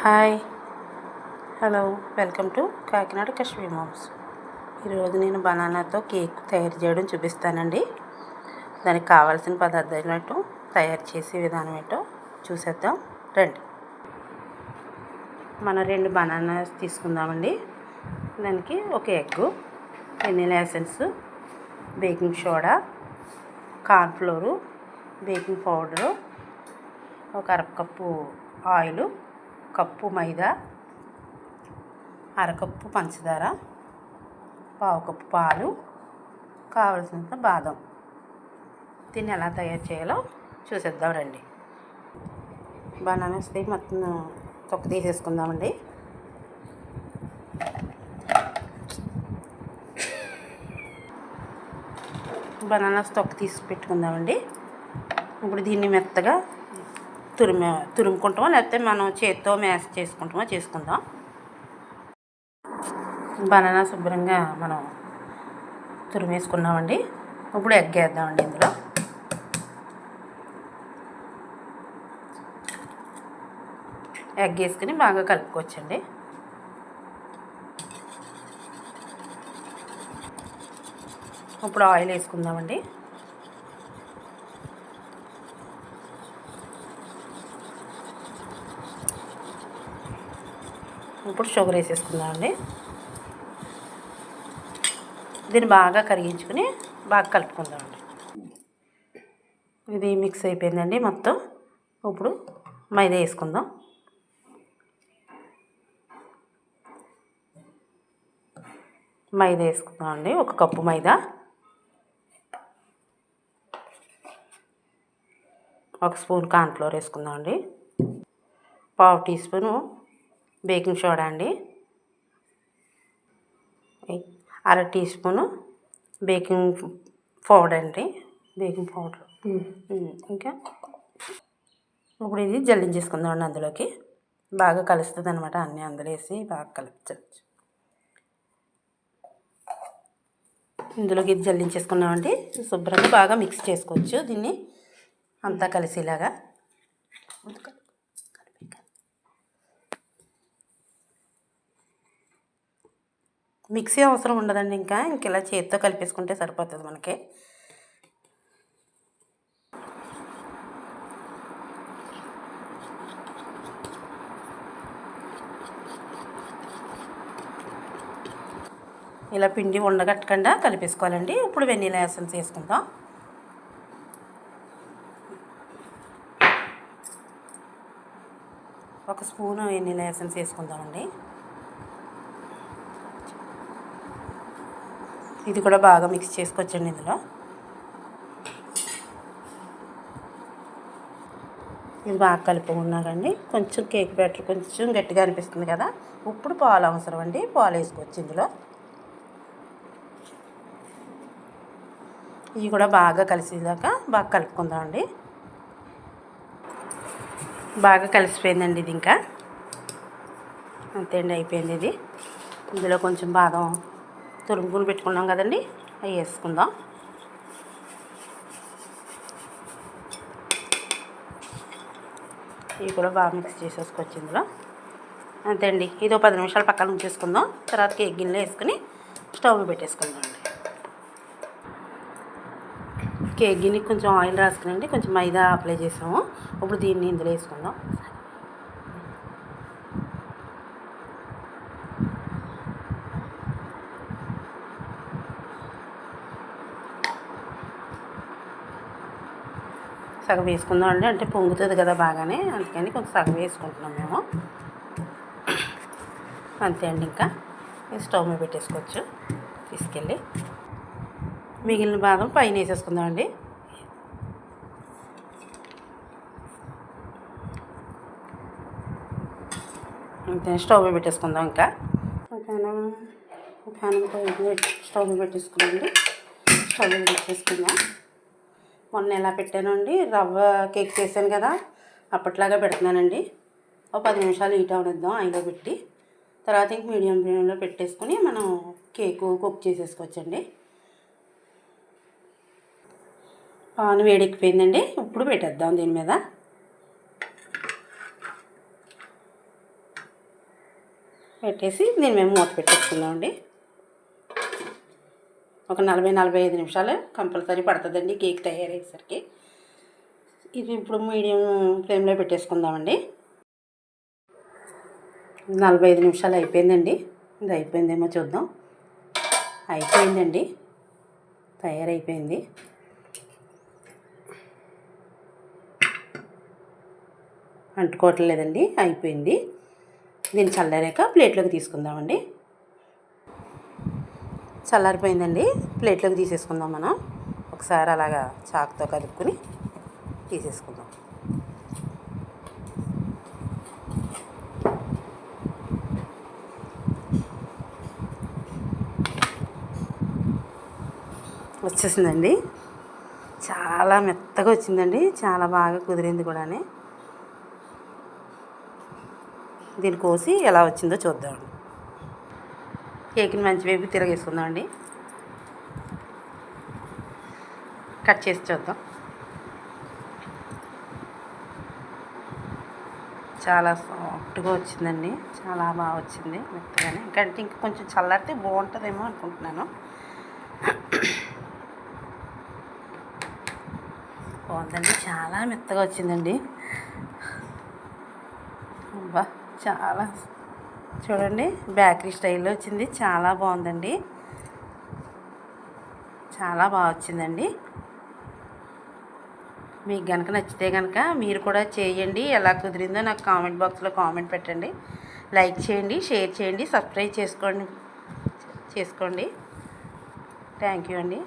Hi. Hello welcome to Kakinada Kashmir moms. ఈరోజు నేను బనానాతో cake తయారు చేయడం చూపిస్తానండి. దానికి కావాల్సిన పదార్థాలు ఏంటో తయారు చేసే విధానం ఏంటో చూసేద్దాం. రండి. మనం రెండు బనానాస్ తీసుకుందామండి. దానికి ఒక egg vanilla essence baking soda cornflour baking powder ఒక అరకప్పు ఆయిలు కప్పు మైదా అరకప్పు పంచదార పావు కప్పు పాలు కావలసినంత బాదం. దీన్ని ఎలా తయారు చేయాలో చూసేద్దాం రండి. బనానాస్ మొత్తం తొక్క తీసేసుకుందామండి. బనానాస్ తొక్క తీసి పెట్టుకుందామండి. ఇప్పుడు దీన్ని మెత్తగా తురిమే తురుముకుంటామో? లేకపోతే మనం చేత్తో మ్యాష్ చేసుకుంటామో? చేసుకుందాం. బనానా శుభ్రంగా మనం తురిమేసుకున్నామండి. ఇప్పుడు ఎగ్ వేద్దామండి ఇందులో. ఎగ్ వేసుకుని బాగా కలుపుకోవచ్చండి. ఇప్పుడు ఆయిల్ వేసుకుందామండి. ఇప్పుడు షుగర్ వేసేసుకుందామండి దీన్ని బాగా కరిగించుకుని బాగా కలుపుకుందామండి ఇది మిక్స్ అయిపోయిందండి మొత్తం. ఇప్పుడు మైదా వేసుకుందాం. మైదా వేసుకుందామండి ఒక కప్పు మైదా. ఒక స్పూన్ కార్న్ఫ్లోర్ వేసుకుందామండి పావు టీ స్పూను బేకింగ్ సోడా అండి. అర టీ స్పూను బేకింగ్ పౌడర్ అండి. Baking powder. ఇంకా ఇప్పుడు ఇది జల్లించేసుకుందామండి అందులోకి. బాగా కలుస్తుంది అనమాట అన్నీ అందులో వేసి బాగా కలుపుచచ్చు ఇందులోకి ఇది జల్లించేసుకున్నామండి. శుభ్రంగా బాగా మిక్స్ చేసుకోవచ్చు దీన్ని. అంతా కలిసేలాగా. మిక్సీ అవసరం ఉండదండి ఇంకా. ఇంక ఇలా చేతితో కలిపేసుకుంటే సరిపోతుంది మనకి. ఇలా పిండి ఉండగట్టకుండా కలిపేసుకోవాలండి. ఇప్పుడు వెన్నీలా ఎసెన్స్ వేసుకుందాం. ఒక స్పూను వెన్నీలా ఎసెన్స్ వేసుకుందామండి. ఇది కూడా బాగా మిక్స్ చేసుకోవచ్చండి ఇందులో. ఇది బాగా కలుపుకున్నాకండి కొంచెం కేక్ బ్యాటర్ కొంచెం గట్టిగా అనిపిస్తుంది కదా. ఇప్పుడు పాలు అవసరం అండి. పాలు వేసుకోవచ్చు ఇందులో. ఇవి కూడా బాగా కలిసేదాకా బాగా కలుపుకుందామండి. బాగా కలిసిపోయిందండి ఇది ఇంకా. అంతే అండి అయిపోయింది ఇది. ఇందులో కొంచెం బాదం తురుముకుని పెట్టుకున్నాం కదండి. అవి వేసుకుందాం. ఇవి కూడా బాగా మిక్స్ చేసేసుకోవచ్చు ఇందులో. అంతే అండి. ఇది ఒక పది నిమిషాలు పక్కన ఉంచేసుకుందాం. తర్వాత కేక్ గిన్నెలో వేసుకుని స్టవ్ పెట్టేసుకుందాం అండి. కేక్ గిన్నెకి కొంచెం ఆయిల్ రాసుకునండి. కొంచెం మైదా అప్లై చేసాము. ఇప్పుడు దీన్ని ఇందులో వేసుకుందాం. సగం వేసుకుందాం అండి. అంటే పొంగుతుంది కదా బాగానే. అందుకని కొంచెం సగం వేసుకుంటున్నాం మేము. అంతే అండి ఇంకా. స్టవ్ మీద పెట్టేసుకోవచ్చు. తీసుకెళ్ళి. మిగిలిన భాగం పైన వేసేసుకుందాం అండి. అంతే స్టవ్ మీద పెట్టేసుకుందాం ఇంకా. ఫ్యాన్ ఫ్యాన్ స్టవ్ మీద పెట్టేసుకుందాం స్టవ్ మీద పెట్టేసుకుందాం. మొన్న ఎలా పెట్టానండి? రవ్వ కేక్ చేశాను కదా అప్పట్లాగా పెడుతున్నానండి. ఒక పది నిమిషాలు హీట్ అవనిద్దాం అయిలో పెట్టి. తర్వాత ఇంక మీడియం ఫ్లేమ్లో పెట్టేసుకొని మనం కేకు కుక్ చేసేసుకోవచ్చండి. పాను వేడెక్కిపోయిందండి ఇప్పుడు పెట్టేద్దాం దీని మీద. పెట్టేసి దీని మేము మూత పెట్టేసుకుందామండి. ఒక నలభై నలభై ఐదు నిమిషాలు కంపల్సరీ పడుతుందండి కేక్ తయారయ్యేసరికి. ఇది ఇప్పుడు మీడియం ఫ్లేమ్లో పెట్టేసుకుందామండి. నలభై ఐదు నిమిషాలు అయిపోయిందండి. ఇది అయిపోయిందేమో చూద్దాం. అయిపోయిందండి. తయారైపోయింది. అంటుకోవట్లేదండి. అయిపోయింది. దీన్ని చల్లారాక ప్లేట్లోకి తీసుకుందామండి. చల్లారిపోయిందండి. ప్లేట్లోకి తీసేసుకుందాం మనం. ఒకసారి అలాగా చాకుతో కలుపుకుని తీసేసుకుందాం. వచ్చేసిందండి. చాలా మెత్తగా వచ్చిందండి. చాలా బాగా కుదిరింది కూడా దీన్ని కోసి ఎలా వచ్చిందో చూద్దాం కేక్ని మంచి వైపు తిరగేసుకుందామండి కట్ చేసి చూద్దాం. చాలా సాఫ్ట్గా వచ్చిందండి. చాలా బాగా వచ్చింది మెత్తగానే. ఇంకంటే ఇంకా కొంచెం చల్లారితే బాగుంటుందేమో అనుకుంటున్నాను. బాగుందండి. చాలా మెత్తగా వచ్చిందండి. అబ్బా చాలా చూడండి బేకరీ స్టైల్లో వచ్చింది. చాలా బాగుందండి. చాలా బాగా వచ్చిందండి. మీకు కనుక నచ్చితే కనుక మీరు కూడా చేయండి. ఎలా కుదిరిందో నాకు కామెంట్ బాక్స్లో కామెంట్ పెట్టండి. లైక్ చేయండి షేర్ చేయండి సబ్స్క్రైబ్ చేసుకోండి. చేసుకోండి. థ్యాంక్ యూ అండి.